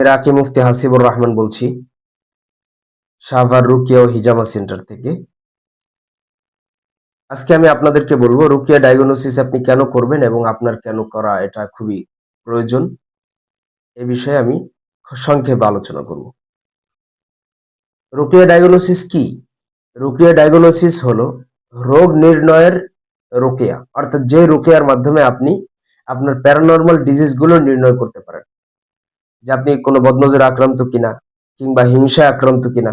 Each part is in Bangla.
রাকি মুফতি হাসিবুর রহমান বলছি শাহবার রুকিয়া ও হিজামা সেন্টার থেকে। আজকে আমি আপনাদেরকে বলব, রুকিয়া ডায়াগনোসিস আপনি কেন করবেন এবং আপনার কেন করা এটা খুবই প্রয়োজন। এ বিষয়ে আমি সংক্ষেপে আলোচনা করব। রুকিয়া ডায়াগনোসিস কি? রুকিয়া ডায়াগনোসিস হলো রোগ নির্ণয়ের রোকেয়া, অর্থাৎ যে রোকেয়ার মাধ্যমে আপনি আপনার প্যারানর্মাল ডিজিজগুলো নির্ণয় করতে পারেন। যে আপনি কোনো বদনজরে আক্রান্ত কিনা, কিংবা হিংসায় আক্রান্ত কিনা,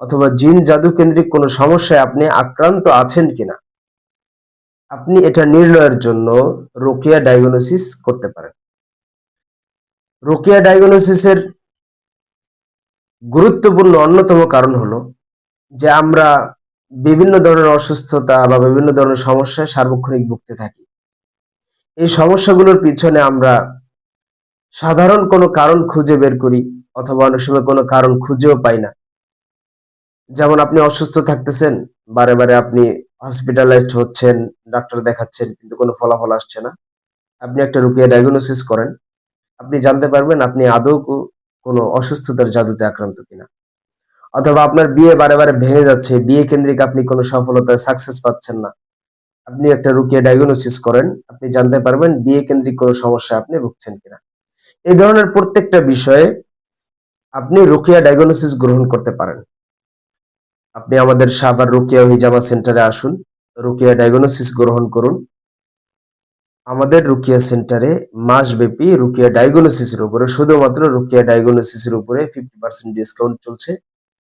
অথবা জিন জাদু কেন্দ্রিক কোনো সমস্যায় আপনি আক্রান্ত আছেন কিনা, আপনি এটা নির্ণয়ের জন্য রোকিয়া ডায়াগনোসিস করতে পারেন। রোকিয়া ডায়াগনোসিসের গুরুত্বপূর্ণ অন্যতম কারণ হলো যে আমরা বিভিন্ন ধরনের অসুস্থতা বা বিভিন্ন ধরনের সমস্যায় সার্বক্ষণিক ভুগতে থাকি। এই সমস্যাগুলোর পিছনে আমরা সাধারণ কোনো কারণ খুঁজে বের করি, অথবা অনেক সময় কোনো কারণ খুঁজেও পাই না। যেমন আপনি অসুস্থ থাকতেছেন, বারে বারে আপনি হসপিটালাইজড হচ্ছেন, ডাক্তার দেখাচ্ছেন, কিন্তু কোনো ফলাফল আসছে না। আপনি একটা রুকিয়া ডায়াগনোসিস করেন, আপনি জানতে পারবেন আপনি আদৌ কোনো অসুস্থতার জাদুতে আক্রান্ত কিনা। অথবা আপনার বিয়ে বারে বারে ভেঙে যাচ্ছে, বিয়ে কেন্দ্রিক আপনি কোনো সফলতায় সাকসেস পাচ্ছেন না। আপনি একটা রুকিয়া ডায়াগনোসিস করেন, আপনি জানতে পারবেন বিয়ে কেন্দ্রিক কোনো সমস্যা আপনি ভুগছেন কিনা। এই ধরনের প্রত্যেকটা বিষয়ে আপনি রুকিয়া ডায়াগনোসিস গ্রহণ করতে পারেন। আপনি আমাদের সাভার রুকিয়া হিজামা সেন্টারে আসুন, রুকিয়া ডায়াগনোসিস গ্রহণ করুন। আমাদের রুকিয়া সেন্টারে মাসব্যাপী রুকিয়া ডায়াগনোসিসের উপরে, শুধুমাত্র রুকিয়া ডায়াগনোসিসের উপরে ফিফটি পার্সেন্ট ডিসকাউন্ট চলছে।